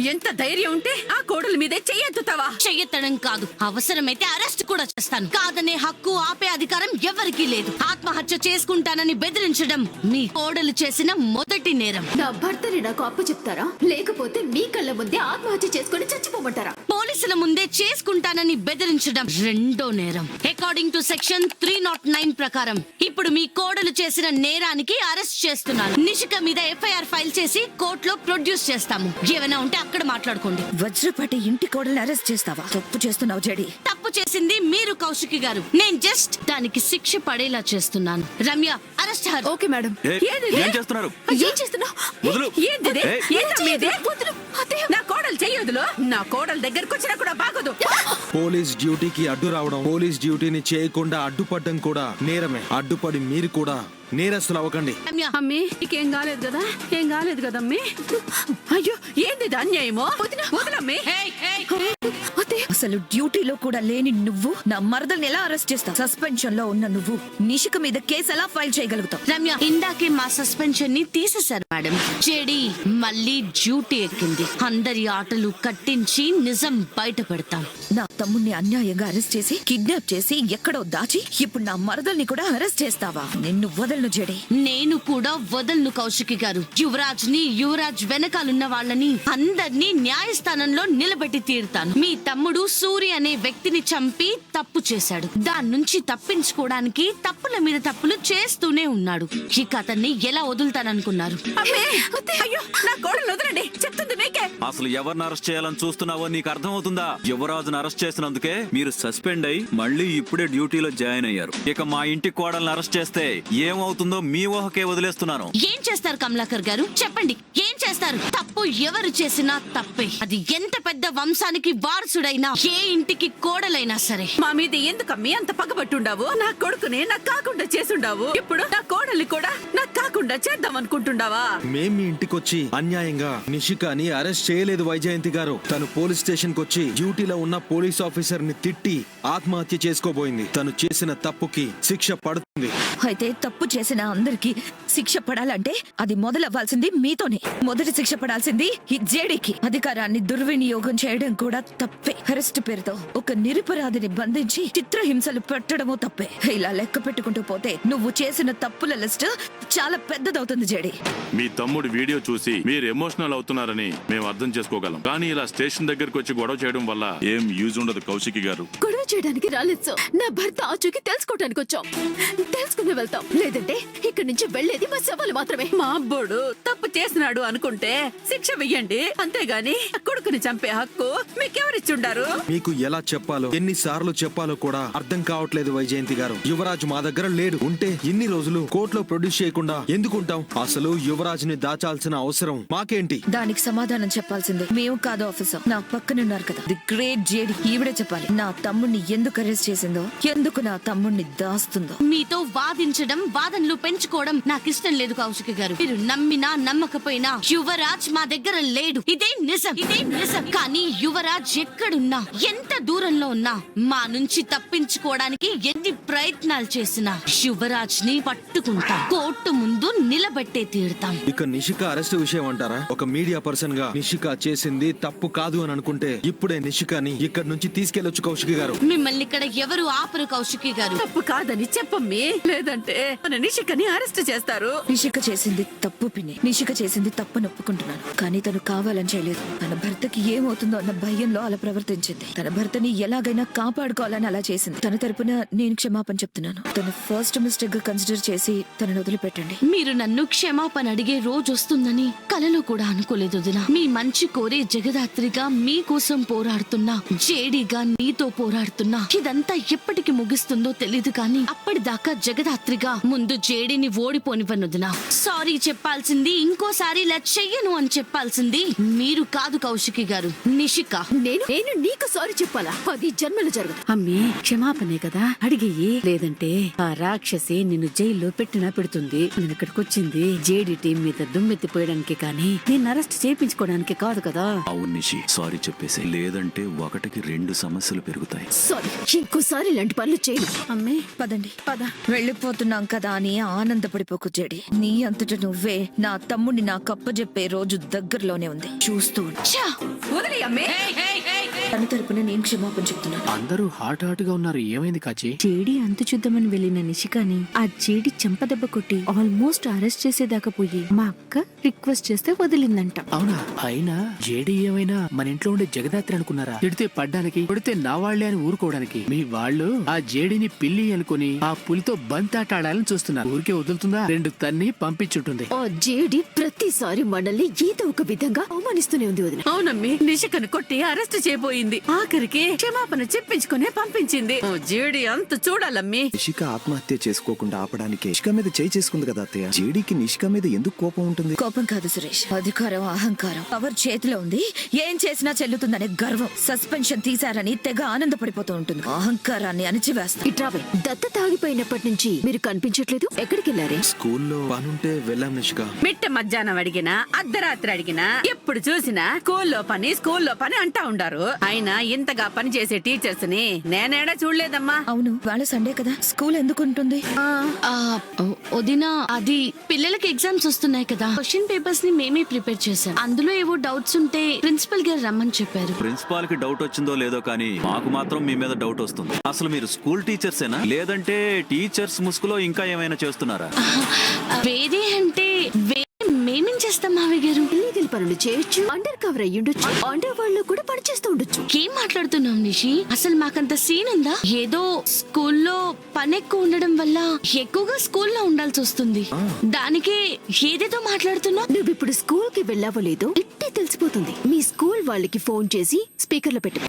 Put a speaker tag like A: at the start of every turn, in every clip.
A: ఎంత ధైర్యం ఉంటే ఆ కోడల మీదే చెయ్యెత్తుతావా
B: చెయ్యెత్తడం కాదు. అవసరమైతే అరెస్ట్ కూడా చేస్తాను. కాదనే హక్కు ఆపే అధికారం ఎవరికీ లేదు. ఆత్మహత్య చేసుకుంటానని బెదిరించడం మీ కోడలు చేసిన మొదటి నేరం.
C: నా భర్తని నాకు అప్పు చెప్తారా లేకపోతే మీ కళ్ళ ముందే ఆత్మహత్య చేసుకొని చచ్చిపోమంటారా?
B: పోలీసుల ముందే చేసుకుంటానని బెదిరించడం రెండో నేరం. According to section three naught nine ప్రకారం ఇప్పుడు మీ కోడలు చేసిన నేరానికి అరెస్ట్ చేస్తున్నాను. నిషిక మీద ఎఫ్ఐఆర్ ఫైల్ చేసి కోర్టులో ప్రొడ్యూస్ చేస్తాము. ఏమైనా ఉంటే అక్కడ మాట్లాడుకోండి.
D: వజ్రపాటి ఇంటి కోడల్ని అరెస్ట్ చేస్తావా? తప్పు చేస్తున్నావు జడి.
B: తప్పు చేసింది మీరు కౌశికి గారు. నేను జస్ట్ దానికి శిక్ష పడేలా చేస్తున్నాను. Ramya arrest
C: okay madam.
E: ఏ, చేస్తున్నారు?
C: ఏం చేస్తున్నావు?
E: వదులు.
A: ఏంటిది
E: ఏయ్.
A: ఏంటమ్మా ఇది? నా కోడలు చెయ్యదులో నా కోడలు దగ్గరకు వచ్చినా కూడా బాగదు.
F: పోలీస్ డ్యూటీకి అడ్డు రావడం పోలీస్ డ్యూటీని చేయకుండా అడ్డుపడడం కూడా నేరమే. అడ్డుపడి మీరు కూడా నేరస్తులు అవ్వకండి
A: అమ్మి నీకేం కాలేదు కదా? ఏం కాలేదు కదమ్మి అయ్యో ఏంది అన్యాయమో? వదలమ్మి.
B: ఏయ్.
D: అసలు డ్యూటీలో కూడా లేని నువ్వు? నా మరదల్ని ఎలా అరెస్ట్ చేస్తావు? సస్పెన్షన్లో ఉన్న నువ్వు. నిషిక మీద కేసు ఎలా ఫైల్ చేయగలుగుతావు?
B: రమ్య ఇందాకే మా సస్పెన్షన్ని తీసేశారు మేడం. జేడి మళ్ళీ డ్యూటీ ఎక్కింది. అందరి ఆటలు కట్టించి నిజం బయట పెడతాం
D: నా తమ్ముణ్ణి అన్యాయంగా అరెస్ట్ చేసి కిడ్నాప్ చేసి ఎక్కడో దాచి ఇప్పుడు నా మరదల్ని కూడా అరెస్ట్ చేస్తావా? నిన్ను వదలను జడి
B: నేను కూడా వదలను కౌశికి గారు. యువరాజ్ని యువరాజ్ వెనకాలన్న వాళ్ళని అందరినీ న్యాయస్థానంలో నిలబెట్టి తీరుతాను. మీ తమ్ముడు సూర్య అనే వ్యక్తిని చంపి తప్పు చేశాడు. దాని నుంచి తప్పించుకోవడానికి తప్పుల మీద తప్పులు చేస్తూనే ఉన్నాడు. ఇక అతన్ని ఎలా వదులుతాననుకున్నారు?
E: అసలు ఎవరిని అరెస్ట్ చేయాలని చూస్తున్నావో నీకు అర్థమవుతుందా? యువరాజును అరెస్ట్ చేసినందుకే మీరు సస్పెండ్ అయి మళ్ళీ ఇప్పుడే డ్యూటీలో జాయిన్ అయ్యారు. ఇక మా ఇంటి కోడల్ని అరెస్ట్ చేస్తే ఏమవుతుందో మీ ఊహకే వదిలేస్తున్నాను.
B: ఏం చేస్తారు కమలాకర్ గారు? చెప్పండి చేస్తారు. తప్పు ఎవరు చేసినా తప్పే. అది ఎంత పెద్ద వంశానికి వారసుడైనా ఏ ఇంటికి కోడలైనా సరే.
A: మా మీద ఎందుకమ్మి అంత పగబట్టుండావు? నా కొడుకుని నాకు కాకుండా చేసుండావు ఇప్పుడు నా కోడల్ని కూడా నాకు కాకుండా చేద్దాం అనుకుంటుండావా?
F: మేం మీ ఇంటికొచ్చి అన్యాయంగా నిషికాని అరెస్ట్ చేయలేదు వైజయంతి గారు. తను పోలీస్ స్టేషన్ కొచ్చి డ్యూటీలో ఉన్న పోలీస్ ఆఫీసర్ని తిట్టి ఆత్మహత్య చేసుకోబోయింది. తను చేసిన తప్పుకి శిక్ష పడుతుంది
D: అయితే తప్పు చేసిన అందరికి శిక్ష పడాలంటే అది మొదలవ్వాల్సింది మీతోనే. మొదటి శిక్ష పడాల్సింది ఈ జేడీకి. అధికారాన్ని దుర్వినియోగం చేయడం కూడా తప్పే. అరెస్ట్ పేరుతో ఒక నిరపరాధిని బంధించి చిత్రహింసలు పెట్టడమూ తప్పే. ఇలా లెక్క పెట్టుకుంటూ పోతే నువ్వు చేసిన తప్పుల లిస్ట్ చాలా పెద్దదవుతుంది జేడీ.
G: మీ తమ్ముడు వీడియో చూసి మీరు ఎమోషనల్ అవుతున్నారని మేము అర్థం చేసుకోగలం. కానీ ఇలా స్టేషన్ దగ్గరికి వచ్చి గొడవ చేయడం వల్ల ఏం యూజ్ ఉండదు కౌశికి గారు.
C: గొడవ చేయడానికి రాలేదు నా భర్త ఆచూకి తెలుసుకోవడానికి వచ్చాం. తెలుసుకుని వెళ్తాం. లేదంటే ఇక్కడి నుంచి వెళ్ళేది మా సవాలు మాత్రమే.
A: మా అబ్బోడు తప్పు చేసినాడు అనుకుంటే శిక్ష వెయ్యండి. అంతేగాని కొడుకుని చంపే హక్కు మీకెవరిచ్చుండారు?
F: మీకు ఎలా చెప్పాలో ఎన్ని సార్లు చెప్పాలో కూడా అర్థం కావట్లేదు వైజయంతి గారు. యువరాజ్ మా దగ్గర లేడు. ఉంటే ఇన్ని రోజులు కోర్టులో ప్రొడ్యూస్ చేయకుండా ఎందుకుంటాం? అసలు యువరాజ్ని దాచాల్సిన అవసరం మాకేంటి?
D: దానికి సమాధానం చెప్పాల్సిందే మేము కాదు ఆఫీసర్. నా పక్కనున్నారు కదా. ది గ్రేట్ జేడి ఈవిడే చెప్పాలి. నా తమ్ముణ్ణి ఎందుకు అరెస్ట్ చేసిందో ఎందుకు నా తమ్ముణ్ణి దాస్తుందో.
B: మీతో వాదించడం వాదనలు పెంచుకోవడం నాకు ఇష్టం లేదు కౌశిక గారు. మీరు నమ్మినా నమ్మకపోయినా యువరాజ్ మా దగ్గర లేడు. ఇదే నిజం. ఇదే నిజం. కానీ యువరాజ్ ఎక్కడున్నా ఎంత దూరంలో ఉన్నా మా నుంచి తప్పించుకోవడానికి ఎన్ని ప్రయత్నాలు చేసినా యువరాజ్ని పట్టుకుంటాం. కోర్టు ముందు నిలబెట్టే తీరుతాం.
F: ఇక నిషిక అరెస్ట్ విషయం అంటారా? ఒక మీడియా పర్సన్గా నిషిక చేసింది తప్పు కాదు అని అనుకుంటే ఇప్పుడే నిషికాని ఇక్కడ నుంచి తీసుకెళ్ళొచ్చు కౌశికి గారు.
B: మిమ్మల్ని ఇక్కడ ఎవరు ఆపరు కౌశికి గారు.
A: తప్పు కాదని చెప్పమ్మి. లేదంటే మన నిషికని అరెస్ట్ చేస్తారు.
D: నిషిక చేసింది తప్పు పిన్ని. నిషిక చేసింది తప్పని ఒప్పుకుంటున్నాను కానీ తను కావాలని చేయలేదు. తన భర్తకి ఏమవుతుందో అన్న భయంలో అలా ప్రవర్తించింది. తన భర్తని ఎలాగైనా కాపాడుకోవాలని అలా చేసింది. తన తరపున నేను క్షమాపణ చెప్తున్నాను. తన ఫస్ట్ మిస్టేక్గా కన్సిడర్ చేసి తనను వదిలిపెట్టండి.
B: మీరు నన్ను క్షమాపణ అడిగే రోజు వస్తుందని కలలో కూడా అనుకోలేదు వదినా. మీ మంచి కోరే జగదాత్రిగా మీకోసం పోరాడుతున్నా జేడీగా నీతో పోరాడుతున్నా. ఇదంతా ఎప్పటికి ముగిస్తుందో తెలీదు కానీ అప్పటిదాకా జగదాత్రిగా ముందు జేడిని ఓడిపోనివ్వనుదినా సారీ చెప్పాల్సింది ఇంకోసారి ఇలా చెయ్యను అని చెప్పాల్సింది మీరు కాదు కౌశికి గారు. నిషిక.
C: నేను నేను నీకు సారీ చెప్పాలా? పది జన్మలు జరగదు
A: అమ్మి క్షమాపణే కదా. అడిగేయి లేదంటే ఆ రాక్షసి నిన్ను జైల్లో పెట్టినా పెడుతుంది. నేను ఇక్కడికి వచ్చింది. జేడి టీం మీద దుమ్మెత్తిపోయడానికి కానీ నేను అరెస్ట్ చేయించుకోవడానికి కాదు కదా.
E: అవును నిషి సారీ చెప్పేసి. లేదంటే ఒకటికి రెండు సమస్యలు పెరుగుతాయి.
C: సారీ. ఇంకోసారి ఇలాంటి పనులు చేయను.
A: అమ్మే
D: పదండి
A: పద.
D: వెళ్ళిపోతున్నాం కదా అని ఆనందపడిపోకు జడి. నీ అంతట నువ్వే నా తమ్ముడిని నాకు అప్పజెప్పే రోజు దగ్గరలోనే ఉంది. చూస్తూ ఉండు.
B: ఛా!
A: అమ్మే!
D: తన తరపున నేను క్షమాపణ చెప్తున్నాను.
H: అందరూ హాట్ హాట్గా ఉన్నారు. ఏమైంది కాచి?
I: జేడి అంతు చూద్దామని వెళ్ళిన నిషికాని ఆ జేడి చెంపదెబ్బ కొట్టి ఆల్మోస్ట్ అరెస్ట్ చేసేదాకా పోయి మా అక్క రిక్వెస్ట్ చేస్తే వదిలిందంట.
H: అవునా? అయినా జేడి ఏమైనా మన ఇంట్లో ఉండే జగదాత్రి అనుకున్నారా? తిడితే పడ్డానికి కొడితే నా వాళ్ళే అని ఊరుకోవడానికి. మీ వాళ్ళు ఆ జేడిని పిల్లి అనుకుని ఆ పులితో బంతాటాడాలని చూస్తున్నారు. ఊరికే వదులుతుందా? రెండు తన్ని పంపించుంటుంది.
C: ఆ జేడి ప్రతిసారి మనల్ని ఏదో ఒక విధంగా అవమానిస్తూనే ఉంది వదిన.
A: అవునమ్మి నిషికను కొట్టి అరెస్ట్ చేయబోయింది ఆఖరికి క్షమాపణ చెప్పించుకునే పంపించింది. ఓ జేడి అంత చూడాలమ్మి.
J: నిషిక ఆత్మహత్య చేసుకోకుండా ఆపడానికి నిషిక మీద చేయి చేసుకుంది కదా అత్తయ్య? జేడీకి నిషిక మీద ఎందుకు కోపం ఉంటుంది?
D: కోపం కాదు సురేష్. అధికారం అహంకారం. పవర్ చేతిలో ఉంది. ఏం చేసినా చెల్లుతుందనే గర్వం. సస్పెన్షన్ తీశారని తెగ ఆనందపడిపోతూ ఉంటుంది. అహంకారాన్ని అణిచివేస్తా.
C: ఇట్రావే దత్త తాగిపోయినప్పటి నుంచి మీరు కనిపించట్లేదు? ఎక్కడికి వెళ్ళారే?
F: స్కూల్లో పనుంటే వెళ్ళాం నిషిక.
A: మిట్ట మధ్యాహ్నం అడిగినా అర్ధరాత్రి అడిగినా ఎప్పుడు చూసినా స్కూల్లో పని స్కూల్లో పని అంటా ఉండారు. అయినా ఇంతగా పని చేసే టీచర్స్ని నేనేడా చూడలేదమ్మా.
D: అవును వాళ్ళ సండే కదా. స్కూల్ ఎందుకు ఉంటుంది
B: వదినా అది పిల్లలకి ఎగ్జామ్స్ వస్తున్నాయి కదా. క్వశ్చన్ పేపర్స్ని మేమే ప్రిపేర్ చేశాం. అందులో ఏవో డౌట్స్ ఉంటే ప్రిన్సిపల్ గారు రమ్మని చెప్పారు.
E: ప్రిన్సిపాల్కి డౌట్ వచ్చిందో లేదో కానీ మాకు మాత్రం మీ మీద డౌట్ వస్తుంది. అసలు మీరు స్కూల్ టీచర్సేనా? లేదంటే టీచర్స్ ముసుగులో ఇంకా ఏమైనా చేస్తున్నారా?
B: వేరే అంటే వేరే మేమేం చేస్తాం మావి గారు?
C: ఇల్లీగల్ పనులు చేయొచ్చు. అండర్ కవర్ అయ్యుండొచ్చు. అండర్ వాళ్ళు కూడా పని చేస్తూ ఉండొచ్చు.
B: ఏం మాట్లాడుతున్నాం నిషి? అసలు మాకంత సీన్ ఉందా? ఏదో స్కూల్లో పని ఎక్కువ ఉండడం వల్ల ఎక్కువగా స్కూల్లో ఉండాల్సి వస్తుంది. దానికే ఏదేదో మాట్లాడుతున్నావు?
C: నువ్వు ఇప్పుడు స్కూల్కి వెళ్ళావో లేదో ఇట్టే తెలిసిపోతుంది. మీ స్కూల్ వాళ్ళకి ఫోన్ చేసి స్పీకర్లో పెట్టు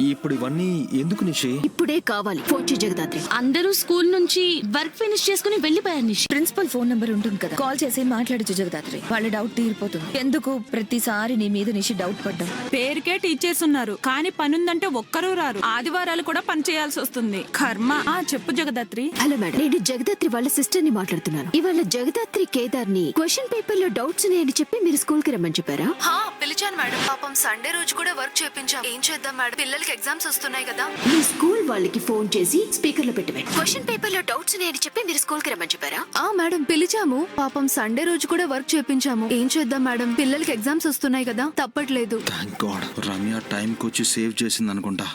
F: ఇప్పుడు ఇవన్నీ ఎందుకు నిషి?
C: ఇప్పుడే కావాలి. ఫోన్ చేయి జగదాత్రి.
B: అందరూ స్కూల్ నుంచి వర్క్ ఫినిష్ చేసుకుని వెళ్ళిపోయారు నిషి.
D: ప్రిన్సిపల్ ఫోన్ నంబర్ ఉంటుంది కదా. కాల్ చేసి మాట్లాడచ్చు జగదాత్రి. వాళ్ళ డౌట్ తీరిపోతుంది. ఎందుకు? ప్రతిసారి నీ మీద నిషి డౌట్ పడ్డాం.
K: పేరుకే టీచర్స్ ఉన్నారు కానీ పనుందంటే ఒక్కరూ రారు. ఆదివారాలు కూడా పని చేయాల్సి వస్తుంది. కర్మ. ఆ చెప్పు జగదాత్రి.
C: హలో మేడం నేను జగదాత్రి వాళ్ళ సిస్టర్ని మాట్లాడుతున్నాను. ఇవాళ జగదాత్రి కేదార్ని క్వశ్చన్ పేపర్లో డౌట్స్ ఉన్నాయని చెప్పి మీరు స్కూల్కి రమ్మని చెప్పారా?
I: పిలిచాను మేడం. పాపం సండే రోజు కూడా వర్క్ చేపించాం. ఏం చేద్దాం మేడం? పిల్లలకి ఎగ్జామ్స్ వస్తున్నాయి కదా.
C: మీ స్కూల్ వాళ్ళకి ఫోన్ చేసి స్పీకర్లో పెట్టమే క్వశ్చన్ పేపర్లో డౌట్స్ ఉన్నాయని చెప్పి మీరు స్కూల్కి రమ్మని చెప్పారా?
I: ఆ మేడం పిలిచాము. పాపం సండే రోజు కూడా వర్క్ చేపించాము. ఏం చేద్దాం మేడం? పిల్లలకి ఎగ్జామ్స్ వస్తున్నాయి కదా. తప్పట్లేదు.
F: థ్యాంక్ గాడ్ రమ్య టైం కి వచ్చి సేవ్ చేసింది అనుకుంటా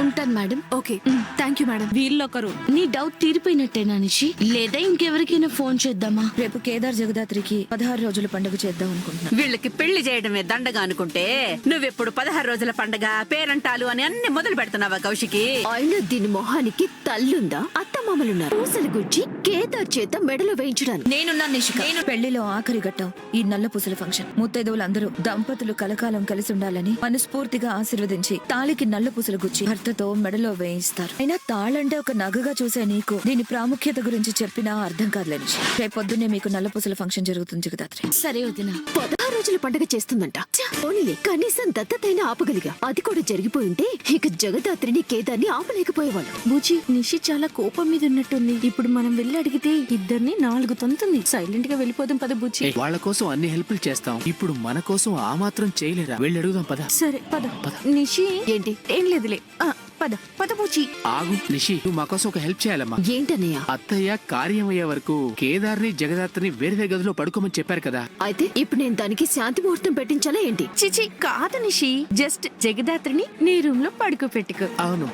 B: ఉంటాను madam.
I: Okay. Thank you madam.
K: వీళ్ళొకరు.
B: నీ డౌట్ తీరిపోయినట్టేనా నిషి? లేదా ఇంకెవరికైనా ఫోన్ చేద్దామా?
D: రేపు కేదార్ జగదాత్రికి పదహారు రోజుల పండుగ చేద్దాం అనుకుంటున్నా.
A: వీళ్ళకి పెళ్ళి చేయడమే దండగా అనుకుంటే నువ్వెప్పుడు పదహారు రోజుల పండగ పేరంటాలు అని అన్ని మొదలు పెడుతున్నావా కౌశికి?
C: అయినా దీని మొహానికి తల్లుందా? అత్తమామలున్నారు. పూసలు గుచ్చి కేదార్ చేత మెడలో వేయించడానికి.
D: నేనున్నా నిషిక. నేను పెళ్ళిలో ఆఖరి ఘట్టం ఈ నల్ల పూసల ఫంక్షన్. ముత్తైదువులందరూ దంపతులు కలకాలం కలిసి ఉండాలని మనస్ఫూర్తిగా ఆశీర్వదించి తాళికి నల్ల పూసలు గుచ్చి భర్తతో మెడలో వేయిస్తారు. అయినా తాళంటే ఒక నగగా చూసే నీకు దీని ప్రాముఖ్యత గురించి చెప్పినా అర్థం కాదులేని రేపొద్దునే రేపొద్దున్నే మీకు నల్ల పూసల ఫంక్షన్ జరుగుతుంది జగదాత్రి.
B: సరే వదిన.
C: రోజుల పండుగ చేస్తుందంట. పోనీలే కనీసం దత్తతైన ఆపగలిగా. అది కూడా జరిగిపోయింటే ఇక జగదాత్రిని కేదార్ని ఆపలేకపోయేవాళ్ళు.
I: బూచి నిషి చాలా కోపం మీద ఉన్నట్టుంది. ఇప్పుడు మనం వెళ్ళి అడిగితే ఇద్దరిని నాలుగు తంతుంది. సైలెంట్గా వెళ్ళిపోదాం పద బూచి
H: వాళ్ళ కోసం అన్ని హెల్ప్లు చేస్తాం. ఇప్పుడు మన కోసం ఆ మాత్రం చేయలేరా? వెళ్ళి అడుగుదాం పద.
I: సరే పద.
H: పద.
I: నిషి?
C: ఏంటి?
I: ఏం లేదులే. ఆ, పద పద బూచి
H: ఆగు నిషి నువ్వు మా కోసం ఒక హెల్ప్ చేయాలమ్మా.
C: ఏంటన్నయ్య?
H: అత్తయ్య కార్యం అయ్యే వరకు కేదార్ని జగదాత్రిని వేరే వేరే గదిలో పడుకోమని చెప్పారు కదా.
C: అయితే ఇప్పుడు నేను దానికి శాంతి ముహూర్తం పెట్టించాలా ఏంటి?
I: చిచి కాదు నిషి. జస్ట్ జగదాత్రిని నీ రూమ్లో పడుకోపెట్టుకో.
H: అవును.